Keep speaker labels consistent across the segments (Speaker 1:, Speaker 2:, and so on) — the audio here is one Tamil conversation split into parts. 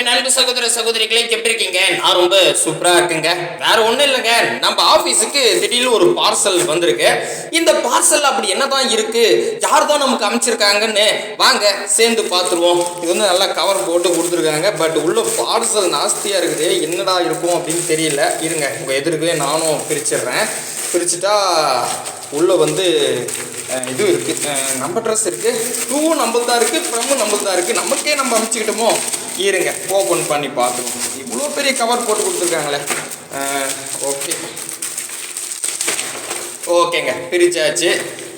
Speaker 1: என் அன்பு சகோதர சகோதரிகளே எப்படி இருக்கீங்க? நான் ரொம்ப சூப்பரா இருக்குங்க. வேற ஒண்ணும் இல்லைங்க. நம்ம ஆபீஸுக்கு திடீர்னு ஒரு பார்சல் வந்திருக்கு. இந்த பார்சல் அப்படி என்னதான் இருக்கு? யார் தான் நமக்கு அமைச்சிருக்காங்கன்னு? வாங்க சேர்ந்து பார்த்துருவோம். இது வந்து நல்லா கவர் போட்டு கொடுத்துருக்காங்க. பட் உள்ள பார்சல் நாஸ்தியா இருக்குது. என்னடா இருக்கும் அப்படின்னு தெரியல. இருங்க உங்க எதிர்க்கவே நானும் பிரிச்சிடுறேன். பிரிச்சுட்டா உள்ள வந்து இது இருக்கு. நம்ம ட்ரெஸ் இருக்கு. டூவும் நம்மள்தான் தான் இருக்கு ஃப்ரம்மும் நம்மளுக்கு தான் இருக்கு. நமக்கே நம்ம அமைச்சுக்கிட்டோமோ? இருங்க ஓப்பன் பண்ணி பார்த்துருவோம் இவ்வளோ பெரிய கவர் போட்டு கொடுத்துருக்காங்களே. ஓகே ஓகேங்க பிரிச்சாச்சு.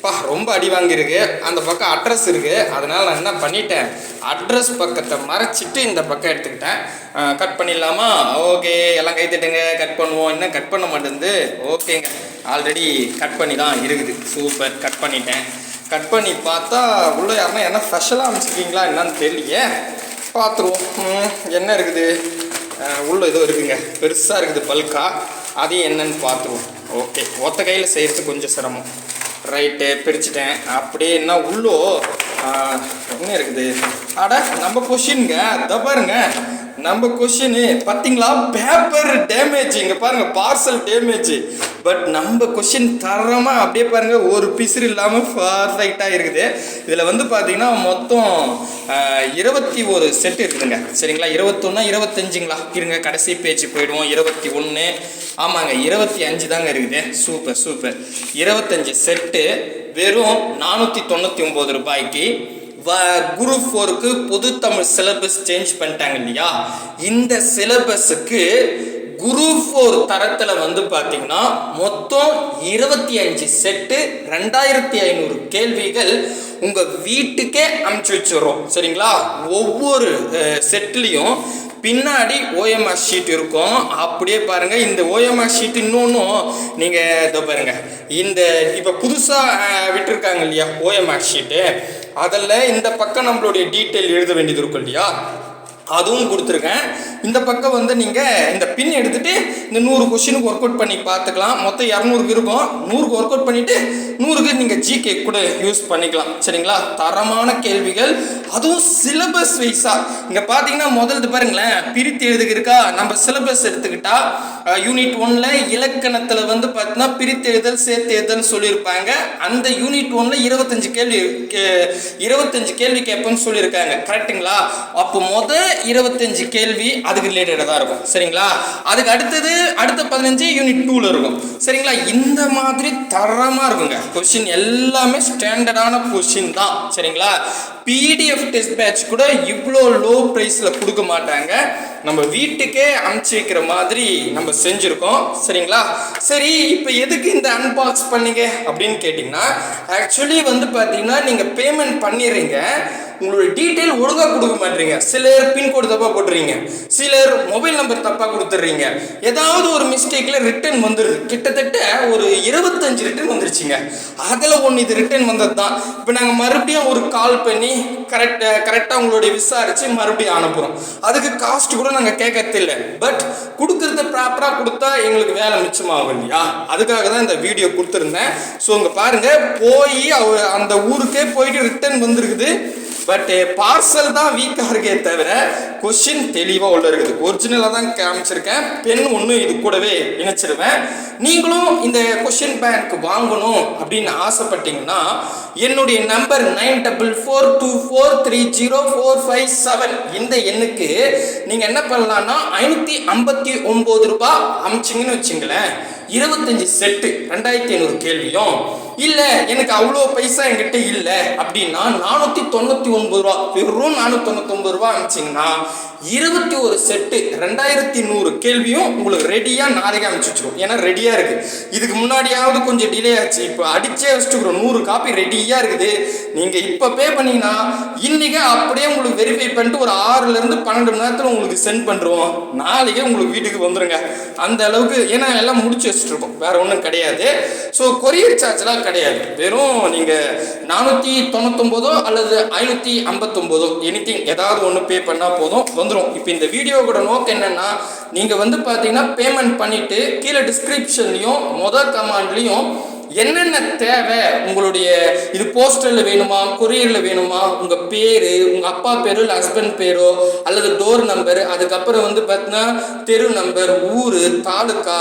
Speaker 1: பா ரொம்ப அடி வாங்கியிருக்கு. அந்த பக்கம் அட்ரஸ் இருக்குது அதனால் நான் என்ன பண்ணிட்டேன்? அட்ரஸ் பக்கத்தை மறைச்சிட்டு இந்த பக்கம் எடுத்துக்கிட்டேன். கட் பண்ணிடலாமா? ஓகே எல்லாம் கை தட்டுங்க. கட் பண்ணுவோம். இன்னும் கட் பண்ண மாட்டேங்குது. ஓகேங்க ஆல்ரெடி கட் பண்ணி தான் இருக்குது. சூப்பர் கட் பண்ணிட்டேன். கட் பண்ணி பார்த்தா உள்ளே யாருன்னா என்ன ஸ்பெஷலாக அமைச்சிருக்கீங்களா என்னன்னு தெரியலையே. பார்த்துருவோம் என்ன இருக்குது? உள்ளே உள்ள ஏதோ இருக்குங்க. பெருசாக இருக்குது பல்கா. அது என்னன்னு பார்த்துருவோம் ஓகே. ஒத்த கையில் செய்கிறது கொஞ்சம் சிரமம். ரைட்டு பிரிச்சுட்டேன். அப்படியே என்ன உள்ளோ? என்ன இருக்குது? அட நம்ம கொஷின்ங்க அதை பாருங்க. நம்ம கொஷின் பார்த்தீங்களா பேப்பர் டேமேஜ் இங்கே பாருங்க பார்சல் டேமேஜ் பட் நம்ம கொஷின் தரமாக அப்படியே பாருங்க ஒரு பிசிறு இல்லாமல் பர்ஃபெக்டாக இருக்குது. இதில் வந்து பார்த்தீங்கன்னா மொத்தம் இருபத்தி ஒரு செட் இருக்குதுங்க. சரிங்களா? இருபத்தொன்னா இருபத்தஞ்சுங்களா? இருங்க கடைசி பேஜ் போயிடுவோம். இருபத்தி ஒன்று ஆமாங்க இருபத்தி அஞ்சு தாங்க இருக்குது. சூப்பர் சூப்பர் இருபத்தஞ்சு செட்டு வெறும் நானூற்றி தொண்ணூற்றி ஒம்பது ரூபாய்க்கு வ குரு ஃபோருக்கு பொது தமிழ் சிலபஸ் சேஞ்ச் பண்ணிட்டாங்க இல்லையா? இந்த சிலபஸுக்கு குரு ஃபோர் தரத்தில் வந்து பார்த்தீங்கன்னா மொத்தம் இருபத்தி அஞ்சு செட்டு ரெண்டாயிரத்தி ஐநூறு கேள்விகள் உங்கள் வீட்டுக்கே அமுச்சு வச்சிடுறோம். சரிங்களா? ஒவ்வொரு செட்லேயும் பின்னாடி ஓஎம்ஆர் ஷீட் இருக்கும். அப்படியே பாருங்க. இந்த ஓஎம்ஆர் ஷீட் இன்னொன்றும் நீங்கள் இதை பாருங்க. இந்த இப்போ புதுசாக விட்டுருக்காங்க இல்லையா ஓஎம்ஆர் ஷீட்டு அதில் இந்த பக்கம் நம்மளுடைய டீட்டெயில் எழுத வேண்டியது இருக்கும் இல்லையா? அதுவும் கொடுத்துருக்கேன். இந்த பக்கம் வந்து நீங்கள் இந்த பின் எடுத்துகிட்டு இந்த நூறு கொஷினுக்கு ஒர்க் அவுட் பண்ணி பார்த்துக்கலாம். மொத்தம் இரநூறுக்கு இருக்கும். நூறுக்கு ஒர்க் அவுட் பண்ணிவிட்டு நூறுக்கு நீங்கள் ஜிகே கூட யூஸ் பண்ணிக்கலாம். சரிங்களா? தரமான கேள்விகள். அதுவும் சிலபஸ் வைஸாக இங்கே பார்த்தீங்கன்னா முதல்து பாருங்களேன். பிரித்து எழுதுக்கு இருக்கா நம்ம சிலபஸ் எடுத்துக்கிட்டா யூனிட் ஒன்ல இலக்கணத்தில் வந்து பார்த்தீங்கன்னா பிரித்து எழுதல் சேர்த்து எழுதல்னு சொல்லியிருப்பாங்க. அந்த யூனிட் ஒன்ல இருபத்தஞ்சு கேள்வி கே- இருபத்தஞ்சு கேள்வி கேட்போம்னு சொல்லியிருக்காங்க. கரெக்ட்டுங்களா அப்போ முத இருபத்தஞ்சு கேள்வி அதுக்கு ரிலேட்டடாக தான் இருக்கும். சரிங்களா? அதுக்கு அடுத்தது அடுத்த பதினஞ்சு யூனிட் டூவில் இருக்கும். சரிங்களா? இந்த மாதிரி தரமாக இருக்குங்க. கொஷின் எல்லாமே ஸ்டாண்டர்டான கொஷின் தான். சரிங்களா? பிடிஎஃப் டெஸ்ட் பேட்ச் கூட இவ்வளோ லோ ப்ரைஸில் கொடுக்க மாட்டாங்க. நம்ம வீட்டுக்கே அனுப்பிச்சி வைக்கிற மாதிரி நம்ம செஞ்சுருக்கோம். சரிங்களா? சரி இப்போ எதுக்கு இந்த அன்பாக்ஸ் பண்ணீங்க? அப்படின்னு கேட்டிங்கன்னா ஆக்சுவலி வந்து பார்த்தீங்கன்னா நீங்கள் பேமெண்ட் பண்ணிடுறீங்க. உங்களுடைய டீட்டெயில் ஒழுங்காக கொடுக்க மாட்டீங்க. சிலர் பின்கோடு தப்பாக போட்டுறீங்க. சிலர் மொபைல் நம்பர் தப்பாக கொடுத்துட்றீங்க ஏதாவது ஒரு மிஸ்டேக்கில் ரிட்டர்ன் வந்துடுது கிட்டத்தட்ட ஒரு இருபத்தஞ்சு ரிட்டர்ன் வந்துருச்சுங்க. அதில் ஒன்று இது ரிட்டர்ன் வந்தது தான் இப்போ நாங்கள் மறுபடியும் ஒரு கால் பண்ணி கரெக்டாக கரெக்டாக உங்களுடைய விசாரித்து மறுபடியும் அனுப்புகிறோம் அதுக்கு காஸ்ட் கூட நாங்கள் கேட்கறது இல்லை பட் கொடுக்குறத ப்ராப்பராக கொடுத்தா எங்களுக்கு வேலை மிச்சமாகும் இல்லையா அதுக்காக தான் இந்த வீடியோ கொடுத்துருந்தேன். ஸோ இங்கே பாருங்கள் போய் அவ- அந்த ஊருக்கே போயிட்டு ரிட்டர்ன் வந்திருக்குது. பட் பார்சல் தான் வீக்காக இருக்கே தவிர கொஷின் தெளிவாக உள்ள இருக்குது. ஒரிஜினலாக தான் காமிச்சிருக்கேன். பெண் ஒன்று இது கூடவே இணைச்சிருவேன். நீங்களும் இந்த கொஷின் பேங்க் வாங்கணும் அப்படின்னு ஆசைப்பட்டீங்கன்னா என்னுடைய number nine double four two four three zero four five seven இந்த எண்ணுக்கு நீங்கள் என்ன பண்ணலான்னா ஐநூற்றி ஐம்பத்தி ஒம்பது ரூபாய் அமிச்சிங்கன்னு வச்சுங்களேன். இருபத்தஞ்சி செட்டு ரெண்டாயிரத்தி ஐநூறு கேள்வியும். இல்லை எனக்கு அவ்வளோ பைசா என்கிட்ட இல்லை. அப்படின்னா நானூற்றி தொண்ணூற்றி ஒன்பது ரூபா வெறும் நானூற்றி தொண்ணூத்தொம்பது ரூபா அனுப்பிச்சிங்கன்னா இருபத்தி ஒரு செட்டு ரெண்டாயிரத்தி நூறு கேள்வியும் உங்களுக்கு ரெடியாக நாளைக்கு அனுப்பிச்சு வச்சுருவோம் ஏன்னா ரெடியாக இருக்குது இதுக்கு முன்னாடியாவது கொஞ்சம் டிலே ஆச்சு. இப்போ அடிச்சே வச்சுட்டுக்கிறோம் நூறு காப்பி ரெடியாக இருக்குது. நீங்கள் இப்போ பே பண்ணீங்கன்னா இன்றைக்கே அப்படியே உங்களுக்கு வெரிஃபை பண்ணிட்டு ஒரு ஆறுலேருந்து பன்னெண்டு மணி நேரத்தில் உங்களுக்கு சென்ட் பண்ணுறோம் நாளைக்கே உங்களுக்கு வீட்டுக்கு வந்துடுங்க அந்த அளவுக்கு ஏன்னா எல்லாம் முடிச்சு வச்சுட்டு இருக்கோம் ஒன்றும் கிடையாது. ஸோ கொரியர் சார்ஜ்லாம் கிடையாது. வெறும் நீங்கள் நானூற்றி தொண்ணூத்தொம்போதோ அல்லது ஐநூற்றி ஐம்பத்தொம்போதோ எனிதிங் ஏதாவது ஒன்று பே பண்ணால் போதும் வந்துடும் இப்போ இந்த வீடியோவோட நோக்கம் என்னென்னா நீங்கள் வந்து பார்த்தீங்கன்னா பேமெண்ட் பண்ணிவிட்டு கீழே டிஸ்கிரிப்ஷன்லையும் மொதல் கமாண்ட்லேயும் என்னென்ன தேவை? உங்களுடைய இது போஸ்டரில் வேணுமா? கொரியரில் வேணுமா? உங்கள் பேர் உங்கள் அப்பா பேரோ இல்லை ஹஸ்பண்ட் பேரோ அல்லது டோர் நம்பர் அதுக்கப்புறம் வந்து பார்த்தீங்கன்னா தெரு நம்பர் ஊர் தாலுக்கா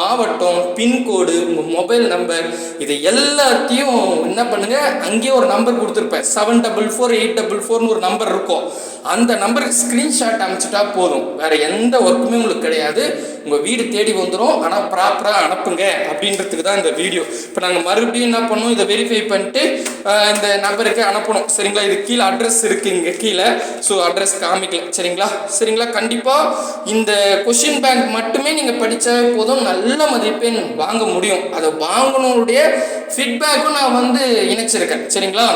Speaker 1: மாவட்டம் பின்கோடு உங்கள் மொபைல் நம்பர் இது எல்லாத்தையும் என்ன பண்ணுங்க? அங்கேயே ஒரு நம்பர் கொடுத்துருப்பேன். Seven double four eight double ஃபோர்னு ஒரு நம்பர் இருக்கும். அந்த நம்பருக்கு ஸ்க்ரீன்ஷாட் அமைச்சிட்டா போதும். வேற எந்த ஒர்க்குமே உங்களுக்கு கிடையாது. உங்கள் வீடு தேடி வந்துடும் ஆனால் ப்ராப்பராக அனுப்புங்க அப்படின்றதுக்கு தான் இந்த வீடியோ இப்போ நாங்கள் மறுபடியும் என்ன பண்ணோம் இதை வெரிஃபை பண்ணிட்டு இந்த நபருக்கு அனுப்பணும். சரிங்களா? இது கீழே அட்ரஸ் இருக்கு இங்கே கீழே. ஸோ அட்ரஸ் காமிக்கல. சரிங்களா? சரிங்களா? கண்டிப்பாக இந்த கொஷின் பேங்க் மட்டுமே நீங்கள் படித்தா போதும். நல்ல மதிப்பெண் வாங்க முடியும். அதை வாங்கணுடைய ஃபீட்பேக்கும் நான் வந்து இணைச்சிருக்கேன். சரிங்களா?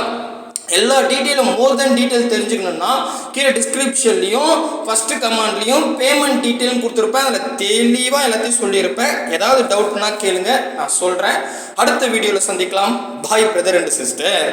Speaker 1: எல்லா டீட்டெயிலும் மோர் தென் டீட்டெயில் தெரிஞ்சுக்கணும்னா கீழே டிஸ்கிரிப்ஷன்லையும் ஃபஸ்ட்டு கமாண்ட்லையும் பேமெண்ட் டீட்டெயிலும் கொடுத்துருப்பேன். அதில் தெளிவாக எல்லாத்தையும் சொல்லியிருப்பேன். ஏதாவது டவுட்னா கேளுங்க நான் சொல்கிறேன் அடுத்த வீடியோவில் சந்திக்கலாம். பாய் பிரதர் அண்ட் சிஸ்டர்